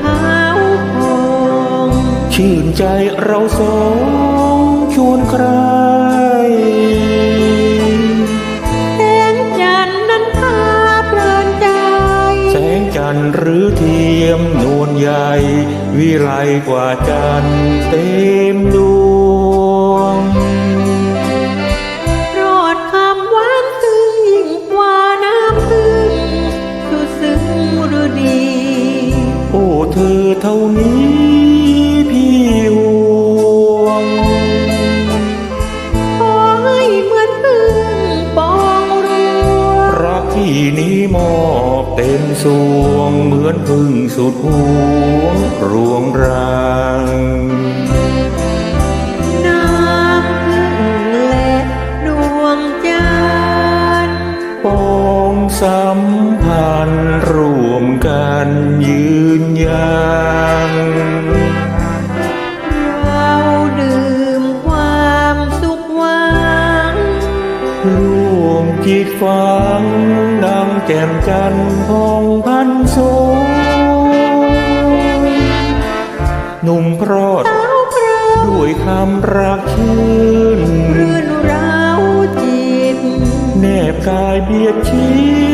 ขาวผ่องชื่นใจเราสองชวนใครแสงจันทร์นั้นพาเพลินใจ แสงจันทร์หรือเทียมนวลใหญ่ วิไลกว่าจันทร์เต เธอเท่านี้พี่ห่วงขอให้เหมือนพึ่งปองรัวรักที่นี้มอบเต็มสวง เหมือนพึ่งสุดห่วงรวงรังน้ำพึ่งและดวงจันทร์ปองสัมพันธ์ ร่วมจิตฟังดังแจ่มจันทร์พองพันโซหนุ่มพรอดเท้าพระด้วยคำรักชื่นรื่นเร้าจิตแนบกายเบียดชิด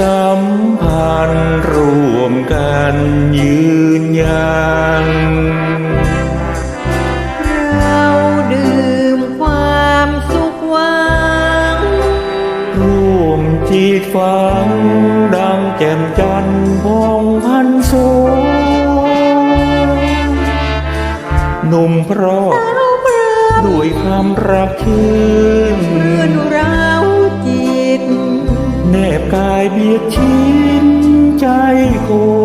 สัมพันธ์รวมกันยืนยันเราดื่มความสุขหวัง ร่วมจิตฟัง ดังแจ่มจันทร์พองพันโซหนุ่มเพราะเท้าพระด้วยความรักชื่นรื่น ยดชินใจกู